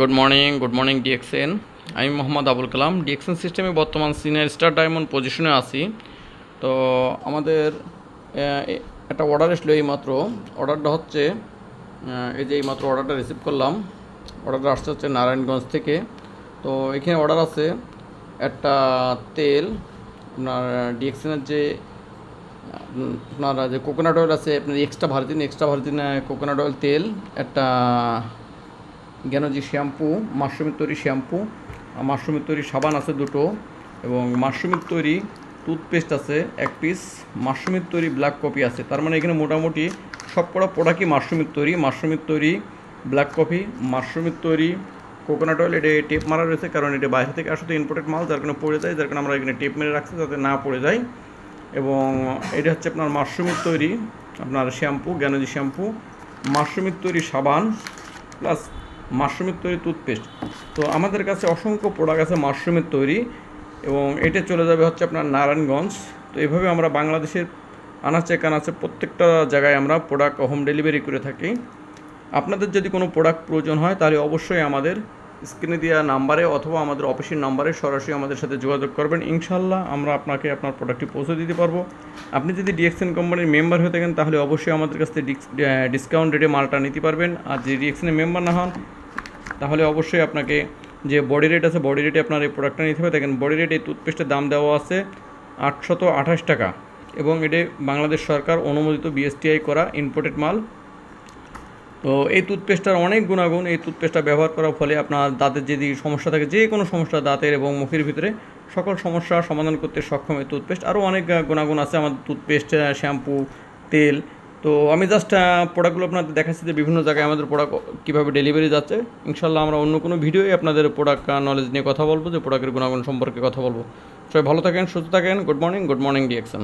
Good morning good morning DXN আমি Mohammad Abul Kalam DXN সিস্টেমে বর্তমান সিনিয়র স্টার ডায়মন্ড পজিশনে আছি। তো আমাদের একটা অর্ডার এসলো এইমাত্র। অর্ডারটা হচ্ছে এই যে এইমাত্র অর্ডারটা রিসিভ করলাম। অর্ডারটা আসতে হচ্ছে নারায়ণগঞ্জ থেকে। তো এখানে অর্ডার আছে একটা তেল। আপনার ডিএক্সএনের যে, আপনার যে কোকোনাট অয়েল আছে, আপনার extra virgin extra virgin coconut oil তেল। একটা জ্ঞানজি শ্যাম্পু, মাশরুমের তৈরি শ্যাম্পু মাশরুমের তৈরি সাবান আছে দুটো, এবং মাশরুমের তৈরি টুথপেস্ট আছে এক পিস, মাশরুমের তৈরি ব্ল্যাক কপি আছে। তার মানে এখানে মোটামুটি সব কটা প্রোডাক্টই মাশরুমের তৈরি মাশরুমের তৈরি ব্ল্যাক কফি, মাশরুমের তৈরি কোকোনাট অয়েল এটা টেপ মারা রয়েছে, কারণ এটা বাইরে থেকে আসলে ইম্পোর্টেড মাল, যার কারণে পড়ে যায়, যার কারণে আমরা এখানে টেপ মেরে রাখছি যাতে না পড়ে যায়। এবং এটা হচ্ছে আপনার মাশরুমের তৈরি, আপনার শ্যাম্পু, জ্ঞানজি শ্যাম্পু, মাশরুমের তৈরি সাবান প্লাস মাশরুমের তৈরি টুথপেস্ট তো আমাদের কাছে অসংখ্য প্রোডাক্ট আছে মাশরুমের তৈরি এবং এটা চলে যাবে হচ্ছে আপনার নারায়ণগঞ্জ। তো এভাবে আমরা বাংলাদেশের আনাচে কানাচে প্রত্যেকটা জায়গায় আমরা প্রোডাক্ট হোম ডেলিভারি করে থাকি। আপনাদের যদি কোনো প্রোডাক্ট প্রয়োজন হয় তাহলে অবশ্যই আমাদের স্ক্রিনে দেওয়া নাম্বারে অথবা আমাদের অফিসের নাম্বারে সরাসরি আমাদের সাথে যোগাযোগ করবেন। ইনশাল্লাহ আমরা আপনাকে আপনার প্রোডাক্টটি পৌঁছে দিতে পারব। আপনি যদি ডিএক্সএন কোম্পানির মেম্বার হয়ে থাকেন তাহলে অবশ্যই আমাদের কাছ থেকে ডিসকাউন্ট রেটে মালটা নিতে পারবেন। আর যদি ডিএক্সএনের মেম্বার না হন তাহলে অবশ্যই আপনাকে যে বডি রেট আছে বডি রেটে আপনার এই প্রোডাক্টটা নিতে হবে। দেখেন বডি রেট এই টুথপেস্টের দাম দেওয়া আছে আটশত আঠাশ টাকা এবং এটি বাংলাদেশ সরকার অনুমোদিত বিএসটিআই করা ইম্পোর্টেড মাল। তো এই টুথপেস্টটার অনেক গুণাগুণ, এই টুথপেস্টটা ব্যবহার করার ফলে আপনার দাঁতের যদি সমস্যা থাকে, যে কোনো সমস্যা দাঁতের এবং মুখের ভিতরে, সকল সমস্যার সমাধান করতে সক্ষম এই টুথপেস্ট আরও অনেক গুণাগুণ আছে আমাদের টুথপেস্ট শ্যাম্পু তেল তো আমি জাস্ট প্রোডাক্টগুলো আপনাদের দেখাচ্ছি যে বিভিন্ন জায়গায় আমাদের প্রোডাক্ট কীভাবে ডেলিভারি যাচ্ছে। ইনশাল্লাহ আমরা অন্য কোনো ভিডিওই আপনাদের প্রোডাক্ট নলেজ নিয়ে কথা বলব, যে প্রোডাক্টের গুণাগুণ সম্পর্কে কথা বলব। সবাই ভালো থাকেন, সুস্থ থাকেন গুড মর্নিং গুড মর্নিং ডিএকশন